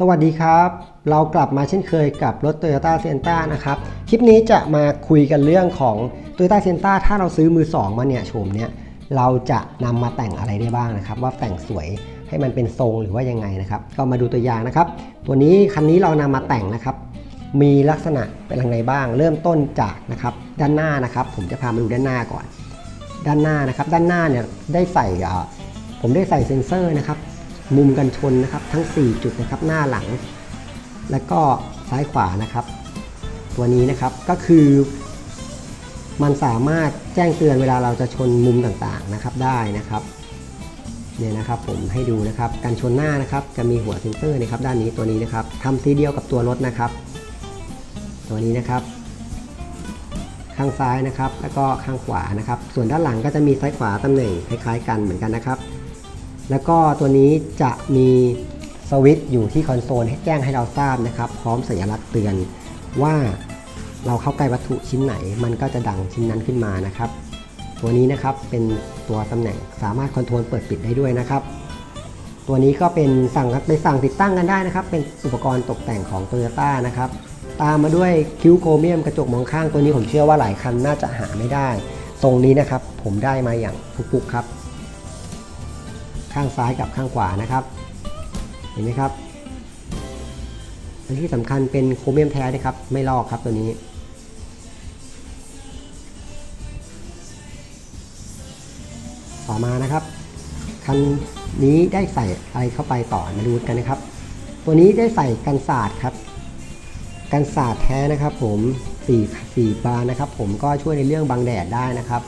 สวัสดีครับ เรากลับมาเช่นเคยกับรถ Toyota Sienna นะครับ คลิปนี้จะมาคุยกันเรื่องของ Toyota Sienna ถ้าเราซื้อมือ 2 มาเนี่ยโฉมเนี่ยเราจะนำมาแต่งอะไรได้บ้างนะครับ ว่าแต่งสวยให้มันเป็นทรงหรือว่ายังไงนะครับ ก็มาดูตัวอย่างนะครับ ตัวนี้คันนี้เรานำมาแต่งนะครับ มีลักษณะเป็นยังไงบ้าง เริ่มต้นจากนะครับด้านหน้านะครับ ผมจะพามาดูด้านหน้าก่อน ด้านหน้านะครับ ด้านหน้าเนี่ยได้ใส่ผมได้ใส่เซ็นเซอร์นะครับ มุมกันชนนะครับทั้ง 4 จุดนะครับหน้าหลัง และก็ซ้ายขวานะครับ ตัวนี้นะครับก็คือ มันสามารถแจ้งเตือนเวลาเราจะชนมุมต่างๆนะครับได้นะครับเนี่ยนะครับผมให้ดูนะครับการชนหน้านะครับจะมีหัวเซ็นเซอร์นะครับด้านนี้ตัวนี้นะครับทำสีเดียวกับตัวรถนะครับ ตัวนี้นะครับ ข้างซ้ายนะครับ แล้วก็ข้างขวานะครับ ส่วนด้านหลังก็จะมีซ้ายขวาตำแหน่งคล้ายๆ กันเหมือนกันนะครับ แล้วก็ตัวนี้จะมีสวิตช์อยู่ที่คอนโซลให้แจ้งให้เราทราบนะครับ พร้อมสัญลักษณ์เตือนว่าเราเข้าใกล้วัตถุชิ้นไหน มันก็จะดังชิ้นนั้นขึ้นมานะครับ ตัวนี้นะครับเป็นตัวตำแหน่งสามารถคอนโทรลเปิดปิดได้ด้วยนะครับ ตัวนี้ก็เป็นสั่งไปสั่งติดตั้งกันได้นะครับ เป็นอุปกรณ์ตกแต่งของ t o y ยต้นะครับ ตามมาด้วยคิ้วโครเมียมกระจกมองข้างตัวนี้ผมเชื่อว่าหลายคันน่าจะหาไม่ได้ทรงนี้นะครับผมได้มาอย่างฟุกๆครับ ข้างซ้ายกับข้างขวานะครับ เห็นไหมครับอันที่สำคัญเป็นโครเมียมแท้นะครับ ไม่ลอกครับตัวนี้ ต่อมานะครับ คันนี้ได้ใส่อะไรเข้าไปต่อมาดูกันนะครับ ตัวนี้ได้ใส่กันศาสตร์ครับ กันศาสตร์แท้นะครับ ผม4 4บานนะครับ ผมก็ช่วยในเรื่องบังแดดได้นะครับ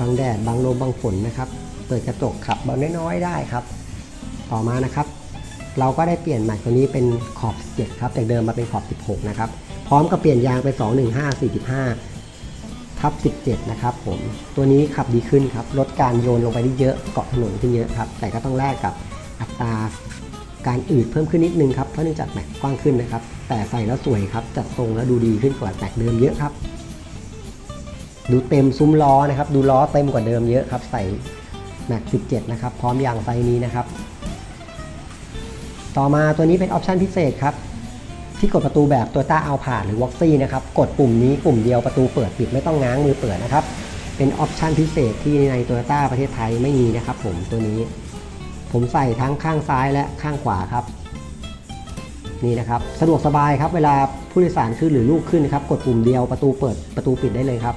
บังแดดบังลมบังฝนนะครับ เปิดกระจกขับเบาน้อยๆได้ครับ ต่อมานะครับ เราก็ได้เปลี่ยนใหม่ตัวนี้เป็นขอบ 7 ครับ จากเดิมมาเป็นขอบ 16 นะครับ พร้อมกับเปลี่ยนยางไป215 45 ทับ 17 นะครับผม ตัวนี้ขับดีขึ้นครับ ลดการโยนลงไปได้เยอะ เกาะถนนขึ้นเยอะครับ แต่ก็ต้องแลกกับอัตราการอืดเพิ่มขึ้นนิดนึงครับ เพราะเนื่องจากแม็กกว้างขึ้นนะครับ แต่ใส่แล้วสวยครับ จัดทรงแล้วดูดีขึ้นกว่าแม็กเดิมเยอะครับดูเต็มซุ้มล้อนะครับ ดูล้อเต็มกว่าเดิมเยอะครับ ใส่ แม็ก17 นะครับ พร้อมอย่างไซส์นี้นะครับ ต่อมาตัวนี้เป็นออปชันพิเศษครับ ที่กดประตูแบบตัวต้าเอาผ่านหรือวอ k ซี่นะครับ กดปุ่มนี้ปุ่มเดียวประตูเปิดปิดไม่ต้องง้างมือเปิดนะครับ เป็นออปชันพิเศษที่ในโตโยต้าประเทศไทยไม่มีนะครับ ผมตัวนี้ ผมใส่ทั้งข้างซ้ายและข้างขวาครับ นี่นะครับ สะดวกสบายครับ เวลาผู้โดยสารขึ้นหรือลูกขึ้นครับ กดปุ่มเดียวประตูเปิดประตูปิดได้เลยครับ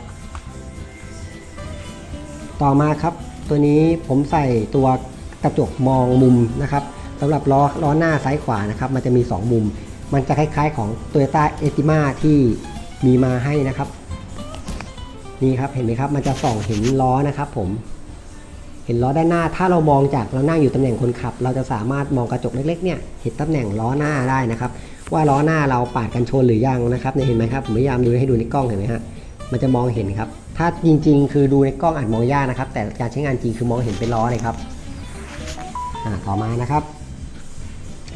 ต่อมาครับ ตัวนี้ผมใส่ตัวกระจกมองมุมนะครับสำหรับล้อล้อหน้าซ้ายขวานะครับ มันจะมี 2 มุม มันจะคล้ายๆของ Toyota e t i m a ที่มีมาให้นะครับ นี่ครับเห็นไหมครับ มันจะส่องเห็นล้อนะครับ ผม เห็นล้อด้านหน้า ถ้าเรามองจากเรานั่งอยู่ตำแหน่งคนขับ เราจะสามารถมองกระจกเล็กๆเนี่ยเห็นตำแหน่งล้อหน้าได้นะครับ ว่าล้อหน้าเราปาดกันชนหรือยังนะครับเนี่ยเห็นไหมครับผมพยายามดูให้ดูในกล้องเห็นไหมฮะมันจะมองเห็นครับ ถ้าจริง ๆ คือดูในกล้องอาจมองยากนะครับ แต่การใช้งานจริงคือมองเห็นเป็นล้อเลยครับต่อมานะครับ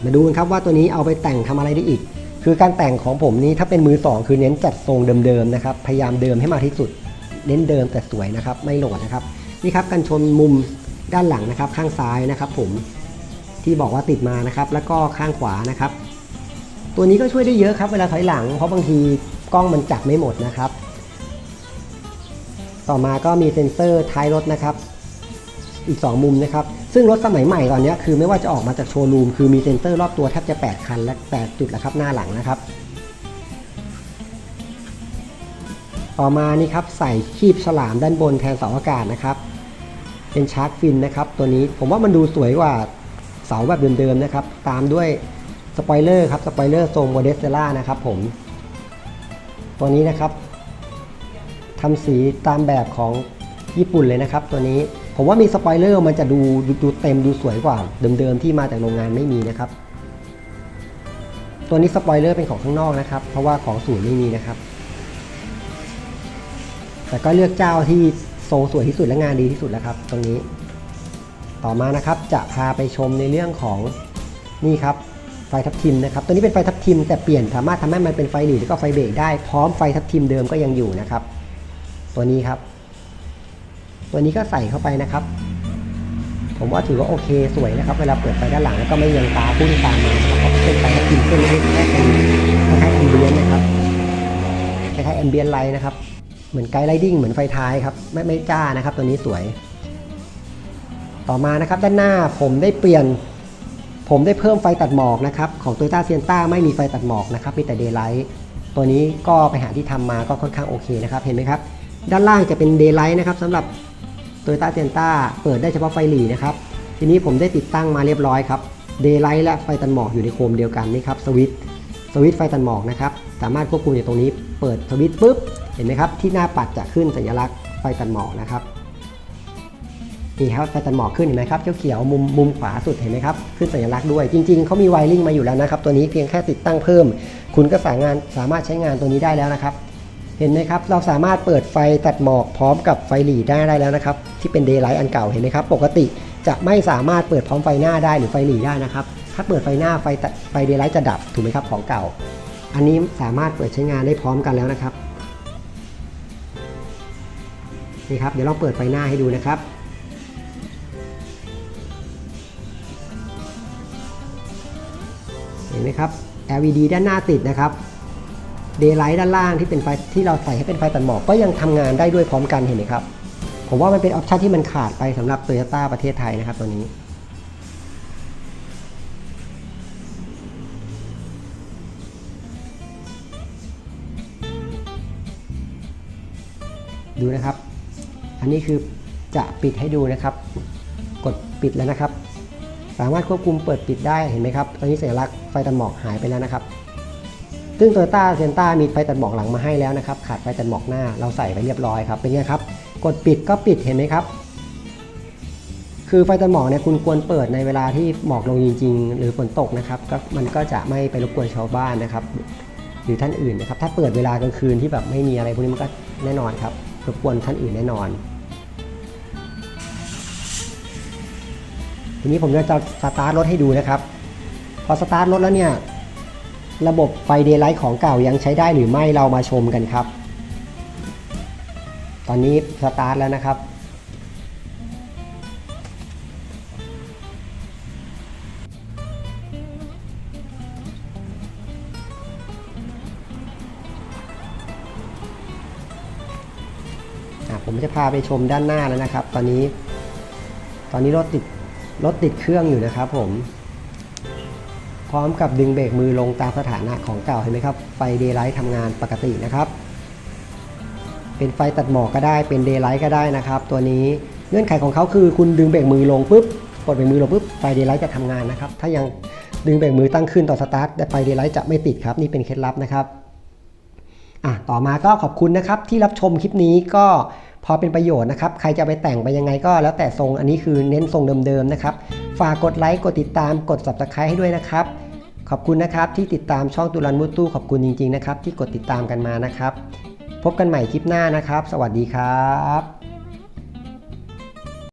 มาดูกันครับว่าตัวนี้เอาไปแต่งทำอะไรได้อีก คือการแต่งของผมนี้ถ้าเป็นมือสองคือเน้นจัดทรงเดิมๆนะครับ พยายามเดิมให้มากที่สุด เน้นเดิมแต่สวยนะครับ ไม่โหลดนะครับ นี่ครับกันชนมุมด้านหลังนะครับ ข้างซ้ายนะครับ ผมที่บอกว่าติดมานะครับ แล้วก็ข้างขวานะครับ ตัวนี้ก็ช่วยได้เยอะครับ เวลาถอยหลัง เพราะบางทีกล้องมันจับไม่หมดนะครับ ต่อมาก็มีเซ็นเซอร์ท้ายรถนะครับอีก 2 มุมนะครับ ซึ่งรถสมัยใหม่ตอนนี้คือไม่ว่าจะออกมาจากโชว์รูม คือมีเซ็นเซอร์รอบตัวแทบจะ 8 คัน และ 8 จุดแล้วครับ หน้าหลังนะครับ ต่อมานี่ครับใส่คีบฉลามด้านบนแทนเสาอากาศนะครับ เป็นชาร์กฟินนะครับ ตัวนี้ผมว่ามันดูสวยกว่าเสาแบบเดิมๆนะครับ ตามด้วยสปอยเลอร์ครับสปอยเลอร์ทรงโมเดสเซล่านะครับผม ตัวนี้นะครับ ทำสีตามแบบของญี่ปุ่นเลยนะครับ ตัวนี้ผมว่ามีสปอยเลอร์มันจะดูดูดูเต็มดูสวยกว่าเดิมๆที่มาจากโรงงานไม่มีนะครับ ตัวนี้สปอยเลอร์เป็นของข้างนอกนะครับ เพราะว่าของศูนย์ไม่มีนะครับ แต่ก็เลือกเจ้าที่ทรงสวยที่สุดและงานดีที่สุดแล้วครับ ตรงนี้ ต่อมานะครับจะพาไปชมในเรื่องของนี่ครับไฟทับทิมนะครับตัวนี้เป็นไฟทับทิมแต่เปลี่ยนสามารถทำให้มันเป็นไฟหลีดแล้วก็ไฟเบรกได้พร้อมไฟทับทิมเดิมก็ยังอยู่นะครับ ตัวนี้ครับ ตัวนี้ก็ใส่เข้าไปนะครับ ผมว่าถือว่าโอเคสวยนะครับ เวลาเปิดไฟด้านหลังแล้วก็ไม่ยังตาพุ่งตามมาแล้วเป็นไฟกินเส้นเล็กแค่เป็นคล้ายแอมเบียนนะครับคล้ายแอมเบียนไลท์นะครับ เหมือนไกด์ไลดิ้งเหมือนไฟท้ายครับ ไม่ไม่จ้านะครับ ตัวนี้สวย ต่อมานะครับด้านหน้าผมได้เปลี่ยนผมได้เพิ่มไฟตัดหมอกนะครับของโตโยต้าเซียนต้าไม่มีไฟตัดหมอกนะครับมีแต่เดย์ไลท์ตัวนี้ก็ไปหาที่ทำมาก็ค่อนข้างโอเคนะครับ เห็นไหมครับ ด้านล่างจะเป็น Daylight นะครับสำหรับ Toyota s e n t a เปิดได้เฉพาะไฟหลีนะครับทีนี้ผมได้ติดตั้งมาเรียบร้อยครับ Daylight และไฟตัดหมอกอยู่ในโคมเดียวกันนี่ครับสวิตช์สวิตช์ไฟตัดหมอกนะครับสามารถควบคุมอยู่ตรงนี้เปิดสวิตช์ปุ๊บเห็นไหมครับที่หน้าปัดจะขึ้นสัญลักษณ์ไฟตัดหมอกนะครับนี่ครับไฟตัดหมอกขึ้นเห็นไหมครับเขียวๆมุมมุมขวาสุดเห็นไหมครับขึ้นสัญลักษณ์ด้วยจริง ๆเขามีไวริงมาอยู่แล้วนะครับตัวนี้เพียงแค่ติดตั้งเพิ่ม คุณก็สามารถสามารถใช้งานตัวนี้ได้แล้วนะครับ เห็นไหมครับ เราสามารถเปิดไฟตัดหมอกพร้อมกับไฟหลีได้ได้แล้วนะครับ ที่เป็นเดย์ไลท์อันเก่าเห็นไหมครับ ปกติจะไม่สามารถเปิดพร้อมไฟหน้าได้หรือไฟหลีได้นะครับ ถ้าเปิดไฟหน้าไฟตัดไฟเดย์ไลท์จะดับถูกไหมครับของเก่า อันนี้สามารถเปิดใช้งานได้พร้อมกันแล้วนะครับนี่ครับเดี๋ยวเราเปิดไฟหน้าให้ดูนะครับเห็นไหมครับ LED ด้านหน้าติดนะครับ Daylight ด้านล่างที่เป็นไฟที่เราใส่ให้เป็นไฟตัดหมอกก็ยังทำงานได้ด้วยพร้อมกันเห็นไหมครับ ผมว่ามันเป็นออปชันที่มันขาดไปสำหรับ Toyota ประเทศไทยนะครับตัวนี้ดูนะครับ อันนี้คือจะปิดให้ดูนะครับ กดปิดแล้วนะครับ สามารถควบคุมเปิดปิดได้เห็นไหมครับ ตอนนี้สัญลักษณ์ไฟตัดหมอกหายไปแล้วนะครับ ซึ่ง Toyota s e n t a มีไฟตัดหมอกหลังมาให้แล้วนะครับ ขาดไฟตัดหมอกหน้าเราใส่ไปเรียบร้อยครับ เป็นไงครับ กดปิดก็ปิดเห็นไหมครับ คือไฟตัดหมอกเนี่ยคุณควรเปิดในเวลาที่หมอกลงจริง ๆ หรือฝนตกนะครับก็มันก็จะไม่ไปรบกวนชาวบ้านนะครับ หรือท่านอื่นนะครับ ถ้าเปิดเวลากลางคืนที่แบบไม่มีอะไรพวกนี้มันก็แน่นอนครับรบกวนท่านอื่นแน่นอน ทีนี้ผมจะสตาร์ทรถให้ดูนะครับ พอสตาร์ทรถแล้วเนี่ย ระบบไฟเดย์ไลท์ของเก่ายังใช้ได้หรือไม่เรามาชมกันครับ ตอนนี้สตาร์ทแล้วนะครับผมจะพาไปชมด้านหน้าแล้วนะครับ ตอนนี้ ตอนนี้รถติดรถติดเครื่องอยู่นะครับผม ร้อมกับดึงเบรกมือลงตามสถานะของเก่าเห็นไหมครับ ไฟเดย์ไลท์ทำงานปกตินะครับ เป็นไฟตัดหมอกก็ได้เป็นเดย์ไลท์ก็ได้นะครับ ตัวนี้เงื่อนไขของเขาคือคุณดึงเบรกมือลงปุ๊บกดเบรกมือลงปุ๊บไฟเดย์ไลท์จะทำงานนะครับ ถ้ายังดึงเบรกมือตั้งขึ้นต่อสตาร์ทแต่ไฟเดย์ไลท์จะไม่ติดครับนี่เป็นเคล็ดลับนะครับอะต่อมาก็ขอบคุณนะครับที่รับชมคลิปนี้ก็พอเป็นประโยชน์นะครับ ใครจะไปแต่งไปยังไงก็แล้วแต่ทรงอันนี้คือเน้นทรงเดิมๆนะครับ ฝากกดไลค์ กดติดตาม กด subscribe ให้ด้วยนะครับ ขอบคุณนะครับที่ติดตามช่องตุลันมุตู้ขอบคุณจริงๆนะครับที่กดติดตามกันมานะครับ พบกันใหม่คลิปหน้านะครับ สวัสดีครับ